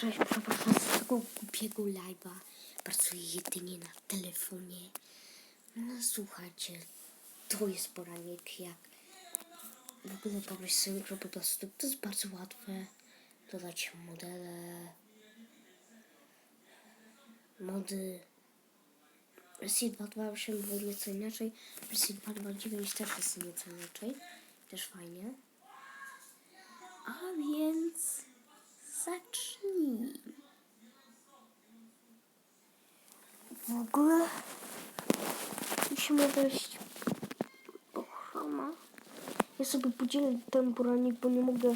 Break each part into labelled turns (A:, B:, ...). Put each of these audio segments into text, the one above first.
A: cześć, przepraszam za tego głupiego live'a. Pracuję jedynie na telefonie. No słuchajcie, to jest poranek jak w ogóle pobrać sobie po prostu. To jest bardzo łatwe. Dodać modele, mody. Wersji 2.2.8 było nieco inaczej. Wersji 2.2.9 też jest nieco inaczej. Też fajnie. A więc zacznijmy. W ogóle musimy wejść do chroma. Ja sobie podzielę ten poranik, bo nie mogę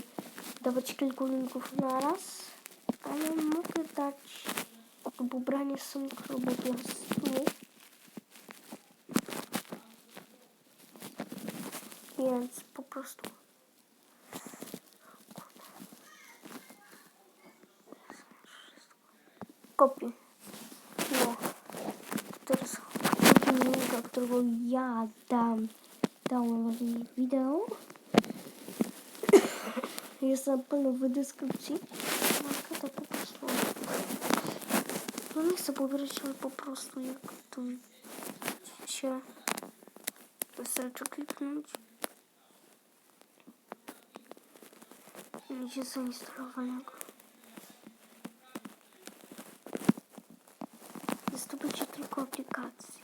A: dawać kilku linków na raz, ale mogę dać do pobrania są chromoplastu. Więc po prostu kopię. No. Teraz kopię którego ja dam dałem wideo. Jest na pewno w deskrypcji. Marka to po prostu. No nie chcę pobierać, ale po prostu jak tu widzicie. Wystarczy kliknąć. Będzie zainstalowanego. Będzie tylko aplikacji.